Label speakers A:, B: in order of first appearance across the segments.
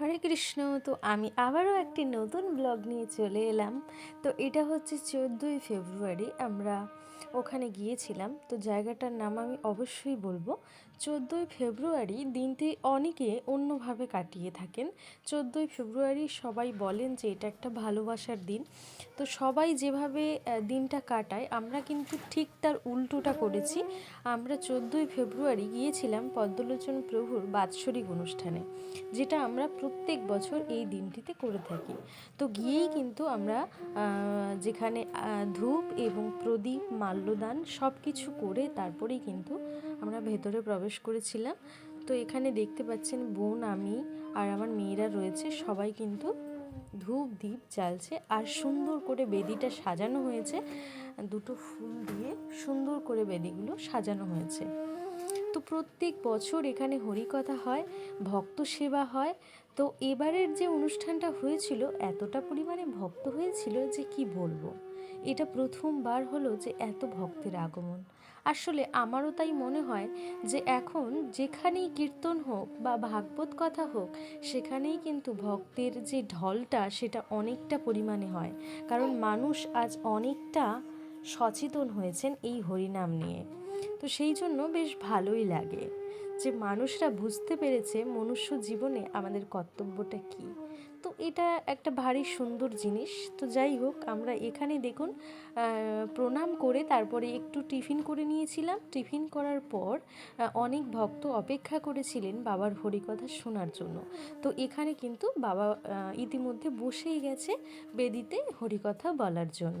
A: হরে কৃষ্ণ। তো আমি আবারও একটি নতুন ব্লগ নিয়ে চলে এলাম। তো এটা হচ্ছে চোদ্দোই ফেব্রুয়ারি, আমরা ওখানে গিয়েছিলাম। তো জায়গাটার নাম আমি অবশ্যই বলব। চোদ্দোই ফেব্রুয়ারি দিনটি অনেকে অন্যভাবে কাটিয়ে থাকেন। চোদ্দোই ফেব্রুয়ারি সবাই বলেন যে এটা একটা ভালোবাসার দিন। তো সবাই যেভাবে দিনটা কাটায়, আমরা কিন্তু ঠিক তার উল্টোটা করেছি। আমরা চোদ্দোই ফেব্রুয়ারি গিয়েছিলাম পদ্মলোচন প্রভুর বাৎসরিক অনুষ্ঠানে, যেটা আমরা প্রত্যেক বছর এই দিনটিতে করে থাকি। তো গিয়েই কিন্তু আমরা যেখানে ধূপ এবং প্রদীপ, মাল্যদান সব কিছু করে তারপরেই কিন্তু আমরা ভেতরে প্রবেশ করেছিলাম। তো এখানে দেখতে পাচ্ছেন বোন আমি আর আমার মেয়েরা রয়েছে। সবাই কিন্তু ধূপ দ্বীপ জ্বালছে আর সুন্দর করে বেদিটা সাজানো হয়েছে। দুটো ফুল দিয়ে সুন্দর করে বেদিগুলো সাজানো হয়েছে। তো প্রত্যেক বছর এখানে হরিকথা হয়, ভক্ত সেবা হয়। তো এবারের যে অনুষ্ঠানটা হয়েছিল, এতটা পরিমাণে ভক্ত হয়েছিল যে কি বলব? এটা প্রথমবার হলো যে এত ভক্তের আগমন। আসলে আমারও তাই মনে হয় যে এখন যেখানেই কীর্তন হোক বা ভাগবত কথা হোক, সেখানেই কিন্তু ভক্তের যে ঢলটা সেটা অনেকটা পরিমাণে হয়। কারণ মানুষ আজ অনেকটা সচেতন হয়েছেন এই হরিনাম নিয়ে। তো সেই জন্য বেশ ভালোই লাগে যে মানুষরা বুঝতে পেরেছে মনুষ্য জীবনে আমাদের কর্তব্যটা কী। তো এটা একটা ভারী সুন্দর জিনিস। তো যাই হোক, আমরা এখানে দেখুন প্রণাম করে তারপরে একটু টিফিন করে নিয়েছিলাম। টিফিন করার পর অনেক ভক্ত অপেক্ষা করেছিলেন বাবার হরিকথা শোনার জন্য। তো এখানে কিন্তু বাবা ইতিমধ্যে বসেই গেছে বেদিতে হরিকথা বলার জন্য।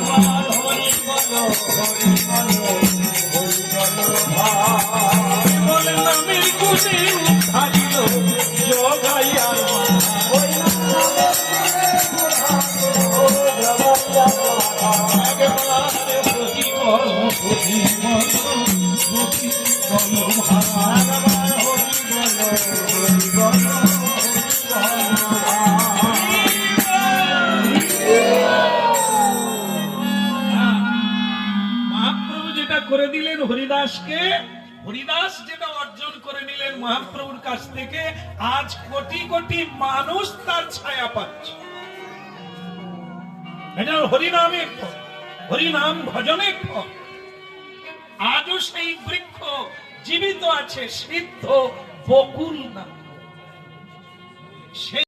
B: মহাপ্রভু যেটা করে দিলেন হরিদাসকে, হরিদাস যেটা অর্জন করে নিলেন মহাপ্রভুর কাছ থেকে, আজ কোটি কোটি মানুষ তার ছায়া পাচ্ছে। এটা হরিনামের হরিনাম ভজনের ফল। আজও সেই বৃক্ষ জীবিত আছে, সিদ্ধ বকুল না। সেই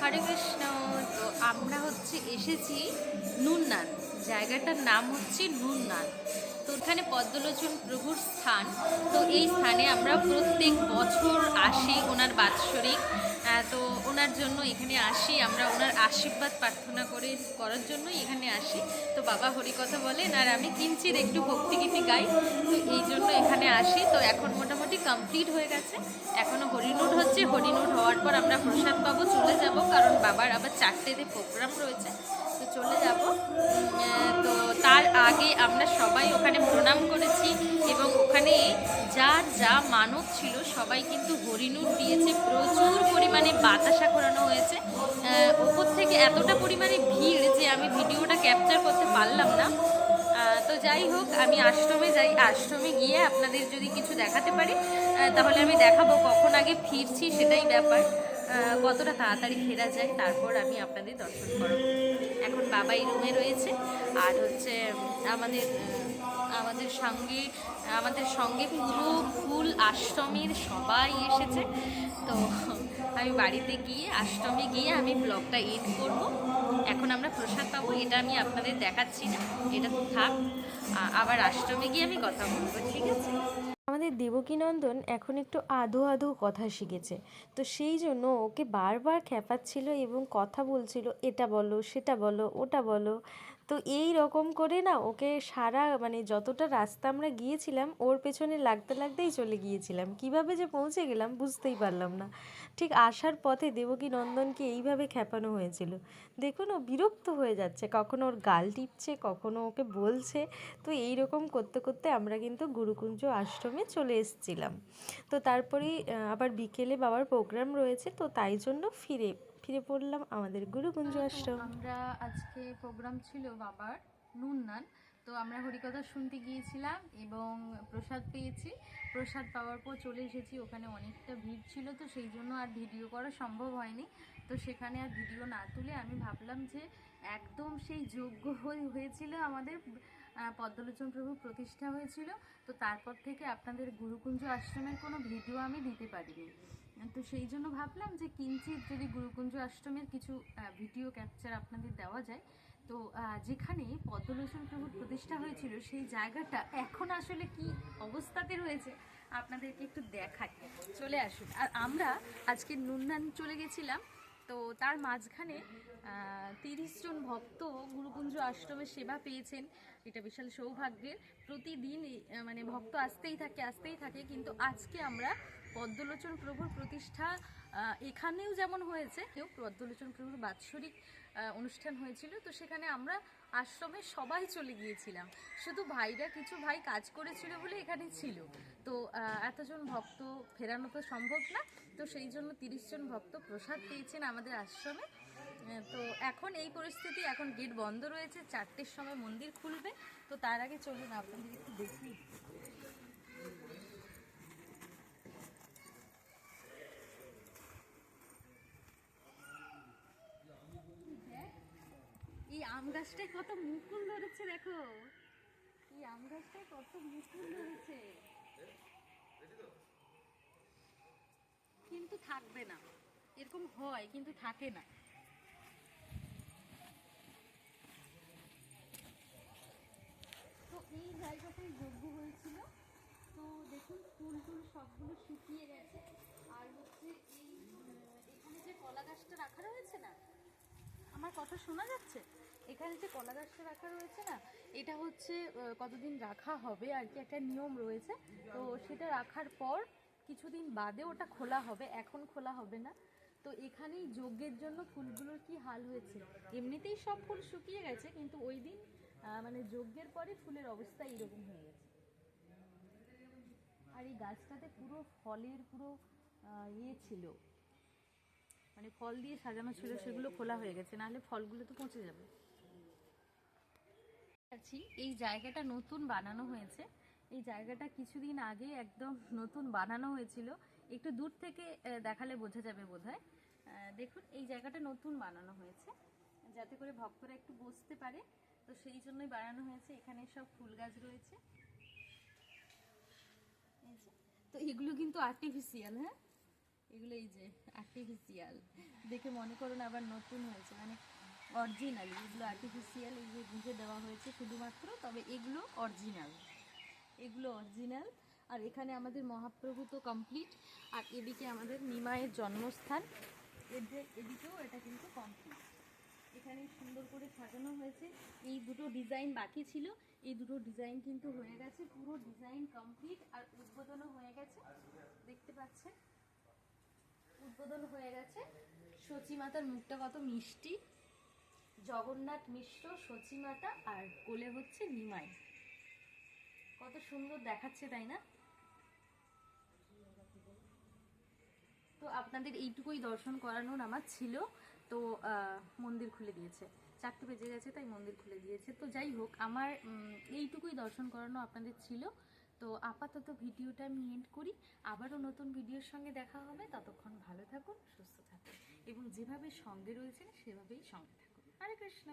A: হরে কৃষ্ণ, তো আমরা হচ্ছে এসেছি নুননান। জায়গাটার নাম হচ্ছে নুননান। তো এখানে পদ্মলোচন প্রভুর স্থান। তো এই স্থানে আমরা প্রত্যেক বছর আসি ওনার বাৎসরিক। তো ওনার জন্য এখানে আসি, আমরা ওনার আশীর্বাদ প্রার্থনা করে, করার জন্য এখানে আসি। তো বাবা হরিকথা বলেন, আর আমি কিঞ্চিত একটু ভক্তিগীতি গাই, তো এই জন্য এখানে আসি। তো এখন মোটামুটি কমপ্লিট হয়ে গেছে। এখনও হরিনোট হচ্ছে হরিনোট হওয়ার পর আমরা প্রসাদ পাবো, চলে যাব, কারণ বাবার আবার চারটেতে প্রোগ্রাম রয়েছে। তো চলে যাব। আগে আমরা সবাই ওখানে প্রণাম করেছি এবং ওখানে যার যা মানব ছিল সবাই কিন্তু হরিণুর দিয়েছে। প্রচুর পরিমাণে বাতাসা করানো হয়েছে। ওপর থেকে এতটা পরিমাণে ভিড় যে আমি ভিডিওটা ক্যাপচার করতে পারলাম না। তো যাই হোক, আমি আশ্রমে যাই। আশ্রমে গিয়ে আপনাদের যদি কিছু দেখাতে পারি তাহলে আমি দেখাবো কখন আগে ফিরছি সেটাই ব্যাপার। কতটা তাড়াতাড়ি ফেরা যায় তারপর আমি আপনাদের দর্শন করব। এখন বাবাই রুমে রয়েছে, আর হচ্ছে আমাদের আমাদের সঙ্গে আমাদের সঙ্গে পুরো ফুল আশ্রমের সবাই এসেছে। তো
C: আমি বাড়িতে গিয়ে আষ্টমে গিয়ে আমি ব্লগটা এড করব। এখন আমরা প্রসাদ পাবো, এটা আমি আপনাদের দেখাচ্ছি না, এটা তো থাক। আবার আষ্টমে গিয়ে আমি কথা বলব, ঠিক আছে?
A: আমাদের দেবকীনন্দন এখন একটু আধো আধো কথা শিখেছে। তো সেই জন্য ওকে বারবার খেপাচ্ছিল এবং কথা বলছিল, এটা বলো, সেটা বলো, ওটা বলো। তো এই রকম করে না ওকে সারা মানে যতটা রাস্তা আমরা গিয়েছিলাম, ওর পেছনে লাগতে লাগতেই চলে গিয়েছিলাম। কীভাবে যে পৌঁছে গেলাম বুঝতেই পারলাম না। ঠিক আসার পথে দেবকী নন্দনকে এইভাবে খ্যাপানো হয়েছিল। দেখুন ও বিরক্ত হয়ে যাচ্ছে। কখনো ওর গাল টিপছে, কখনো ওকে বলছে। তো এই রকম করতে করতে আমরা কিন্তু গুরুকুঞ্জ আশ্রমে চলে এসেছিলাম। তো তারপরেই আবার বিকেলে বাবার প্রোগ্রাম রয়েছে, তো তাই জন্য ফিরে ফিরে পড়লাম আমাদের গুরুকুঞ্জ আশ্রম।
C: আমরা আজকে প্রোগ্রাম ছিল বাবার নুননান। তো আমরা হরিকথা শুনতে গিয়েছিলাম এবং প্রসাদ পেয়েছি। প্রসাদ পাওয়ার পর চলে এসেছি ওখানে অনেকটা ভিড় ছিল তো সেই জন্য আর ভিডিও করা সম্ভব হয়নি। তো সেখানে আর ভিডিও না তুলে আমি ভাবলাম যে একদম সেই যোগ্য হয়ে- হয়েছিল আমাদের পদ্মলোচন প্রভু প্রতিষ্ঠা হয়েছিল। তো তারপর থেকে আপনাদের গুরুকুঞ্জ আশ্রমের কোনো ভিডিও আমি দিতে পারিনি। তো সেই জন্য ভাবলাম যে কিঞ্চিত যদি গুরুকুঞ্জ আশ্রমের কিছু ভিডিও ক্যাপচার আপনাদের দেওয়া যায়, তো যেখানে পদ্মলোচন প্রভুর প্রতিষ্ঠা হয়েছিল, সেই জায়গাটা এখন আসলে কি অবস্থাতে রয়েছে, আপনাদেরকে একটু দেখাই। চলে আসুন। আর আমরা আজকে নুননান চলে গেছিলাম তো তার মাঝখানে তিরিশ জন ভক্ত গুরুকুঞ্জ আশ্রমে সেবা পেয়েছেন। এটা বিশাল সৌভাগ্যের। প্রতিদিন মানে ভক্ত আসতেই থাকে আসতেই থাকে। কিন্তু আজকে আমরা পদ্মলোচন প্রভুর প্রতিষ্ঠা এখানেও যেমন হয়েছে, কেউ পদ্মলোচন প্রভুর বাৎসরিক অনুষ্ঠান হয়েছিল, তো সেখানে আমরা আশ্রমে সবাই চলে গিয়েছিলাম। শুধু ভাইরা, কিছু ভাই কাজ করেছিল বলে এখানে ছিল। তো এতজন ভক্ত ফেরানো তো সম্ভব না, তো সেই জন্য তিরিশ জন ভক্ত প্রসাদ পেয়েছেন আমাদের আশ্রমে। তো এখন এই পরিস্থিতি, এখন গেট বন্ধ রয়েছে, চারটের সময় মন্দির খুলবে। তো তার আগে চলুন, আপনাদের একটু দেখি এই আম গাছটায় কত মুকুল ধরেছে দেখো। এই আম গাছটায় কত মুকুল ধরেছে। কিন্তু থাকবে না। এরকম হয়, কিন্তু থাকে না। তো এই জায়গাটাই যোগ্য হয়েছিল। তো দেখুন, ফুল টুল সবগুলো শুকিয়ে গেছে। আর হচ্ছে এই এখানে যে কলা গাছটা রাখা রয়েছে না, আমার কথা শোনা যাচ্ছে? এখানে যে কলা গাছটা রাখা রয়েছে না, এটা হচ্ছে কতদিন রাখা হবে, আর কি একটা নিয়ম রয়েছে। তো সেটা রাখার পর কিছুদিন বাদে ওটা খোলা হবে, এখন খোলা হবে না। তো এখানেই যজ্ঞের জন্য ফুলগুলোর কি হাল হয়েছে? এমনিতেই সব ফুল শুকিয়ে গেছে, কিন্তু ওই দিন মানে যজ্ঞের পরে ফুলের অবস্থা এরকম হয়ে গেছে। আর এই গাছটাতে পুরো ফলের পুরো ইয়ে ছিল। মানে ফল দিয়ে সাজানো ছিল, সেগুলো খোলা হয়ে গেছে, নাহলে ফলগুলো তো পচে যাবে। আছি। এই জায়গাটা নতুন বানানো হয়েছে। এই জায়গাটা কিছুদিন আগে একদম নতুন বানানো হয়েছিল। একটু দূর থেকে দেখালে বোঝা যাবে আহ, দেখুন এই জায়গাটা নতুন বানানো হয়েছে। যাতে করে ভক্তরা একটু বসতে পারে। তো সেই জন্যই বানানো হয়েছে। এখানে সব ফুল গাছ রয়েছে। তো এগুলো কিন্তু আর্টিফিশিয়াল হ্যাঁ? এগুলো এই যে আর্টিফিশিয়াল দেখে মনে করুন আবার নতুন হয়েছে। মানে অরিজিনাল, এগুলো আর্টিফিশিয়াল এই যে গুঁজে দেওয়া হয়েছে শুধুমাত্র, তবে এগুলো অরিজিনাল। এগুলো অরিজিনাল। আর এখানে আমাদের মহাপ্রভু তো কমপ্লিট আর এদিকে আমাদের নিমায়ের জন্মস্থান। এদের এদিকেও এটা কিন্তু কমপ্লিট এখানে সুন্দর করে সাজানো হয়েছে। এই দুটো ডিজাইন বাকি ছিল। এই দুটো ডিজাইন কিন্তু হয়ে গেছে। পুরো ডিজাইন কমপ্লিট আর উদ্বোধনও হয়ে গেছে। দেখতে পাচ্ছেন? উদ্বোধন হয়ে গেছে। সচী মাতার মুখটা কত মিষ্টি। জগন্নাথ মিশ্র সচী মাতা আর কোলে হচ্ছে নিমাই। কত সুন্দর দেখাচ্ছে, তাই না? তো আপনাদের এইটুকুই দর্শন করানোর আমার ছিল। তো মন্দির খুলে দিয়েছে। চারটে বেজে গেছে, তাই মন্দির খুলে দিয়েছে। তো যাই হোক, আমার এইটুকুই দর্শন করানো আপনাদের ছিল। তো আপাতত ভিডিওটা আমি এন্ড করি। আবারও নতুন ভিডিওর সঙ্গে দেখা হবে। ততক্ষণ ভালো থাকুন, সুস্থ থাকুন। এবং যেভাবে সঙ্গে রয়েছেন, সেভাবেই সঙ্গে থাকুন। হরে কৃষ্ণ।